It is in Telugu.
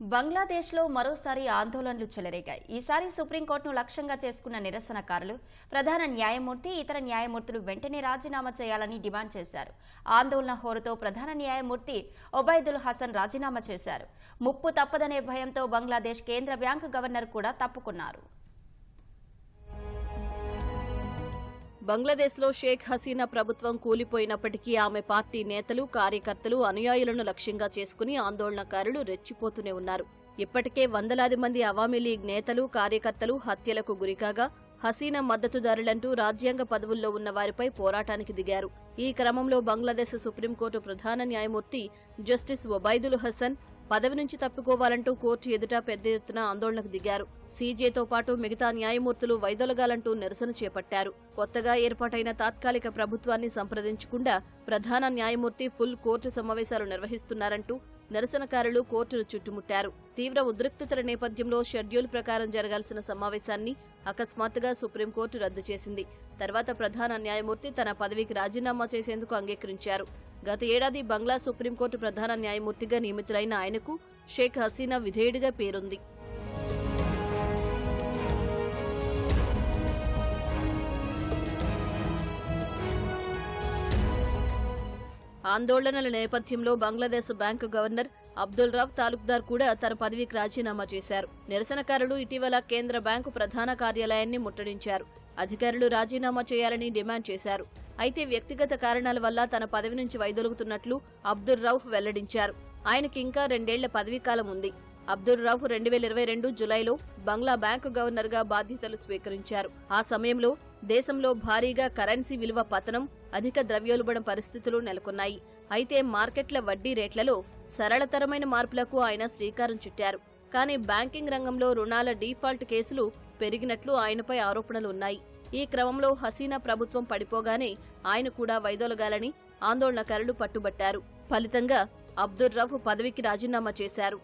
బంగ్లాదేశ్లో మరోసారి ఆందోళనలు చెలరేగాయి. ఈసారి సుప్రీంకోర్టును లక్ష్యంగా చేసుకున్న నిరసనకారులు ప్రధాన న్యాయమూర్తి ఇతర న్యాయమూర్తులు వెంటనే రాజీనామా చేయాలని డిమాండ్ చేశారు. ఆందోళన హోరుతో ప్రధాన న్యాయమూర్తి ఒబైదుల్ హసన్ రాజీనామా చేశారు. ముప్పు తప్పదనే భయంతో బంగ్లాదేశ్ కేంద్ర బ్యాంకు గవర్నర్ కూడా తప్పుకున్నారు. బంగ్లాదేశ్లో షేక్ హసీనా ప్రభుత్వం కూలిపోయినప్పటికీ ఆమె పార్టీ నేతలు కార్యకర్తలు అనుయాయులను లక్ష్యంగా చేసుకుని ఆందోళనకారులు రెచ్చిపోతూనే ఉన్నారు. ఇప్పటికే వందలాది మంది అవామీ లీగ్ నేతలు కార్యకర్తలు హత్యలకు గురికాగా హసీనా మద్దతుదారులంటూ రాజ్యాంగ పదవుల్లో ఉన్న వారిపై పోరాటానికి దిగారు. ఈ క్రమంలో బంగ్లాదేశ్ సుప్రీంకోర్టు ప్రధాన న్యాయమూర్తి జస్టిస్ ఒబైదుల్ హసన్ పదవి నుంచి తప్పుకోవాలంటూ కోర్టు ఎదుట పెద్ద ఎత్తున ఆందోళనకు దిగారు. సీజేతో పాటు మిగతా న్యాయమూర్తులు వైదొలగాలంటూ నిరసన చేపట్టారు. కొత్తగా ఏర్పాటైన తాత్కాలిక ప్రభుత్వాన్ని సంప్రదించకుండా ప్రధాన న్యాయమూర్తి ఫుల్ కోర్టు సమావేశాలు నిర్వహిస్తున్నారంటూ నిరసనకారులు కోర్టును చుట్టుముట్టారు. తీవ్ర ఉద్రిక్తతల నేపథ్యంలో షెడ్యూల్ ప్రకారం జరగాల్సిన సమావేశాన్ని అకస్మాత్తుగా సుప్రీంకోర్టు రద్దు చేసింది. తర్వాత ప్రధాన న్యాయమూర్తి తన పదవికి రాజీనామా చేసేందుకు అంగీకరించారు. గత ఏడాది బంగ్లా సుప్రీంకోర్టు ప్రధాన న్యాయమూర్తిగా నియమితులైన ఆయనకు షేక్ హసీనా విధేయుడిగా పేరుంది. ఆందోళనల నేపథ్యంలో బంగ్లాదేశ్ బ్యాంకు గవర్నర్ అబ్దుల్ రావ్ తాలూక్దార్ కూడా తన పదవికి రాజీనామా చేశారు. నిరసనకారులు ఇటీవల కేంద్ర బ్యాంకు ప్రధాన కార్యాలయాన్ని ముట్టడించారు. అధికారులు రాజీనామా చేయాలని డిమాండ్ చేశారు. అయితే వ్యక్తిగత కారణాల వల్ల తన పదవి నుంచి వైదొలుగుతున్నట్లు అబ్దుల్ రౌఫ్ వెల్లడించారు. ఆయనకి ఇంకా రెండేళ్ళ పదవీకాలం ఉంది. అబ్దుల్ రౌఫ్ రెండు వేల ఇరవై రెండు జులైలో బంగ్లా బ్యాంకు గవర్నర్గా బాధ్యతలు స్వీకరించారు. ఆ సమయంలో దేశంలో భారీగా కరెన్సీ విలువ పతనం అధిక ద్రవ్యోల్బణం పరిస్థితులు నెలకొన్నాయి. అయితే మార్కెట్ల వడ్డీ రేట్లలో సరళతరమైన మార్పులకు ఆయన శ్రీకారం చుట్టారు. కానీ బ్యాంకింగ్ రంగంలో రుణాల డీఫాల్ట్ కేసులు పెరిగినట్లు ఆయనపై ఆరోపణలు ఉన్నాయి. ఈ క్రమంలో హసీనా ప్రభుత్వం పడిపోగానే ఆయన కూడా వైదొలగాలని ఆందోళనకారులు పట్టుబట్టారు. ఫలితంగా అబ్దుల్ రఫ్ పదవికి రాజీనామా చేశారు.